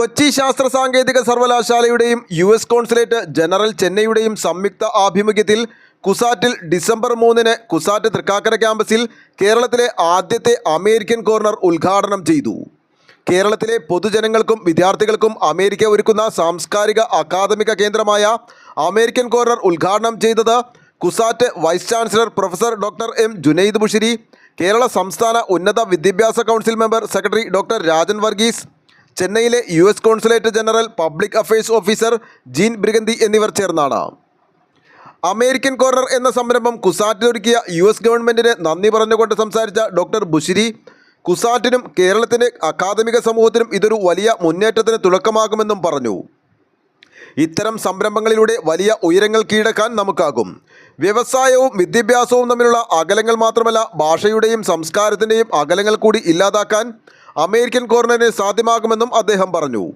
കൊച്ചി ശാസ്ത്ര സാങ്കേതിക സർവകലാശാലയുടെയും യു എസ് കോൺസുലേറ്റ് ജനറൽ ചെന്നൈയുടെയും സംയുക്ത ആഭിമുഖ്യത്തിൽ കുസാറ്റിൽ ഡിസംബർ മൂന്നിന് കുസാറ്റ് തൃക്കാക്കര ക്യാമ്പസിൽ കേരളത്തിലെ ആദ്യത്തെ അമേരിക്കൻ കോർണർ ഉദ്ഘാടനം ചെയ്തു. കേരളത്തിലെ പൊതുജനങ്ങൾക്കും വിദ്യാർത്ഥികൾക്കും അമേരിക്ക ഒരുക്കുന്ന സാംസ്കാരിക അക്കാദമിക കേന്ദ്രമായ അമേരിക്കൻ കോർണർ ഉദ്ഘാടനം ചെയ്തത് CUSAT vice chancellor professor doctor M Junaid Bushiri Kerala സംസ്ഥാന ഉന്നത വിദ്യാഭ്യാസ council member secretary doctor Rajan Varghese ചെന്നൈയിലെ U S consulate general public affairs officer Jean Briganti എന്നിവർ ചേർന്നാണ്. അമേരിക്കൻ കോർണർ എന്ന സംരംഭം കുസാറ്റിലൊരുക്കിയ യു എസ് ഗവൺമെന്റിന് നന്ദി പറഞ്ഞുകൊണ്ട് സംസാരിച്ച ഡോക്ടർ ബുഷിരി കുസാറ്റിനും കേരളത്തിന്റെ അക്കാദമിക സമൂഹത്തിനും ഇതൊരു വലിയ മുന്നേറ്റത്തിന് തുടക്കമാകുമെന്നും പറഞ്ഞു. ഇത്തരം സംരംഭങ്ങളിലൂടെ വലിയ ഉയരങ്ങൾ കീഴടക്കാൻ നമുക്കാകും. വ്യവസായവും വിദ്യാഭ്യാസവും തമ്മിലുള്ള അകലങ്ങൾ മാത്രമല്ല ഭാഷയുടെയും സംസ്കാരത്തിന്റെയും അകലങ്ങൾ കൂടി ഇല്ലാതാക്കാൻ അമേരിക്കൻ കോർണറിന് സാധ്യമാകുമെന്നും അദ്ദേഹം പറഞ്ഞു.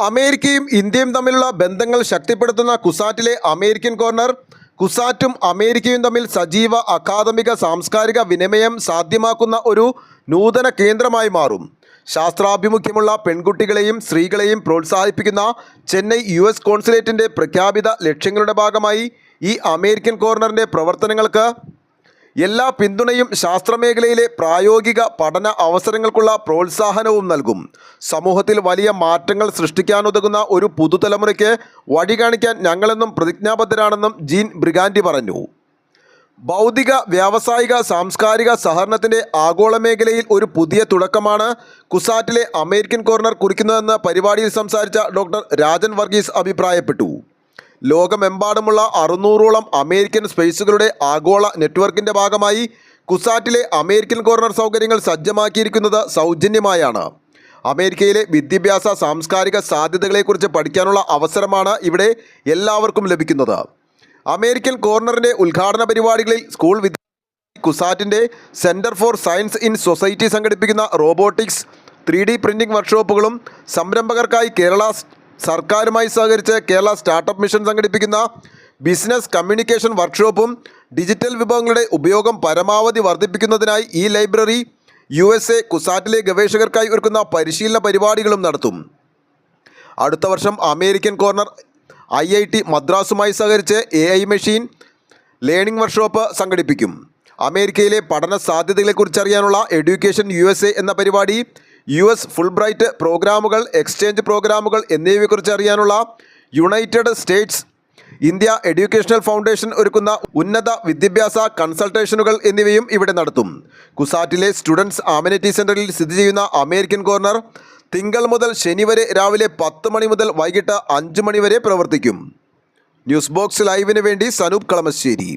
അമേരിക്കയും ഇന്ത്യയും തമ്മിലുള്ള ബന്ധങ്ങൾ ശക്തിപ്പെടുത്തുന്ന കുസാറ്റിലെ അമേരിക്കൻ കോർണർ കുസാറ്റും അമേരിക്കയും തമ്മിൽ സജീവ അക്കാദമിക സാംസ്കാരിക വിനിമയം സാധ്യമാക്കുന്ന ഒരു നൂതന കേന്ദ്രമായി മാറും. ശാസ്ത്രാഭിമുഖ്യമുള്ള പെൺകുട്ടികളെയും സ്ത്രീകളെയും പ്രോത്സാഹിപ്പിക്കുന്ന ചെന്നൈ യു എസ് കോൺസുലേറ്റിന്റെ പ്രഖ്യാപിത ലക്ഷ്യങ്ങളുടെ ഭാഗമായി ഈ അമേരിക്കൻ കോർണറിന്റെ പ്രവർത്തനങ്ങൾക്ക് എല്ലാ പിന്തുണയും ശാസ്ത്രമേഖലയിലെ പ്രായോഗിക പഠന അവസരങ്ങൾക്കുള്ള പ്രോത്സാഹനവും നൽകും. സമൂഹത്തിൽ വലിയ മാറ്റങ്ങൾ സൃഷ്ടിക്കാനുതകുന്ന ഒരു പുതുതലമുറയ്ക്ക് വഴി കാണിക്കാൻ ഞങ്ങളെന്നും പ്രതിജ്ഞാബദ്ധരാണെന്നും ജീൻ ബ്രിഗാൻഡി പറഞ്ഞു. ഭൗതിക വ്യാവസായിക സാംസ്കാരിക സഹകരണത്തിന്റെ ആഗോള മേഖലയിൽ ഒരു പുതിയ തുടക്കമാണ് കുസാറ്റിലെ അമേരിക്കൻ കോർണർ കുറിക്കുന്നതെന്ന് പരിപാടിയിൽ സംസാരിച്ച ഡോക്ടർ രാജൻ വർഗീസ് അഭിപ്രായപ്പെട്ടു. ലോകമെമ്പാടുമുള്ള അറുന്നൂറോളം അമേരിക്കൻ സ്പേസുകളുടെ ആഗോള നെറ്റ്വർക്കിന്റെ ഭാഗമായി കുസാറ്റിലെ അമേരിക്കൻ കോർണർ സൗകര്യങ്ങൾ സജ്ജമാക്കിയിരിക്കുന്നത് സൗജന്യമായാണ്. അമേരിക്കയിലെ വിദ്യാഭ്യാസ സാംസ്കാരിക സാധ്യതകളെക്കുറിച്ച് പഠിക്കാനുള്ള അവസരമാണ് ഇവിടെ എല്ലാവർക്കും ലഭിക്കുന്നത്. അമേരിക്കൻ കോർണറിന്റെ ഉദ്ഘാടന പരിപാടികളിൽ സ്കൂൾ വിദ്യാർത്ഥി കുസാറ്റിന്റെ centre for science in society സംഘടിപ്പിക്കുന്ന റോബോട്ടിക്സ് ത്രീ ഡി പ്രിന്റിംഗ് വർക്ക്ഷോപ്പുകളും സംരംഭകർക്കായി കേരള സർക്കാരുമായി സഹകരിച്ച് കേരള സ്റ്റാർട്ടപ്പ് മിഷൻ സംഘടിപ്പിക്കുന്ന ബിസിനസ് കമ്മ്യൂണിക്കേഷൻ വർക്ക്ഷോപ്പും ഡിജിറ്റൽ വിഭവങ്ങളുടെ ഉപയോഗം പരമാവധി വർദ്ധിപ്പിക്കുന്നതിനായി ഈ ലൈബ്രറി യു എസ് എ കുസാറ്റിലെ ഗവേഷകർക്കായി ഒരുക്കുന്ന പരിശീലന പരിപാടികളും നടത്തും. അടുത്ത വർഷം American corner I I T മദ്രാസുമായി സഹകരിച്ച് A I machine learning workshop സംഘടിപ്പിക്കും. അമേരിക്കയിലെ പഠന സാധ്യതകളെക്കുറിച്ചറിയാനുള്ള എഡ്യൂക്കേഷൻ യു എസ് എ എന്ന പരിപാടി യു എസ് ഫുൾ ബ്രൈറ്റ് പ്രോഗ്രാമുകൾ എക്സ്ചേഞ്ച് പ്രോഗ്രാമുകൾ എന്നിവയെക്കുറിച്ച് അറിയാനുള്ള United States India educational foundation ഒരുക്കുന്ന ഉന്നത വിദ്യാഭ്യാസ കൺസൾട്ടേഷനുകൾ എന്നിവയും ഇവിടെ നടത്തും. കുസാറ്റിലെ സ്റ്റുഡൻസ് ആമിനിറ്റി സെന്ററിൽ സ്ഥിതി ചെയ്യുന്ന അമേരിക്കൻ കോർണർ തിങ്കൾ മുതൽ ശനി വരെ രാവിലെ പത്ത് മണി മുതൽ വൈകിട്ട് അഞ്ച് മണി വരെ പ്രവർത്തിക്കും. ന്യൂസ് ബോക്സ് ലൈവിന് വേണ്ടി സനൂപ് കളമശ്ശേരി.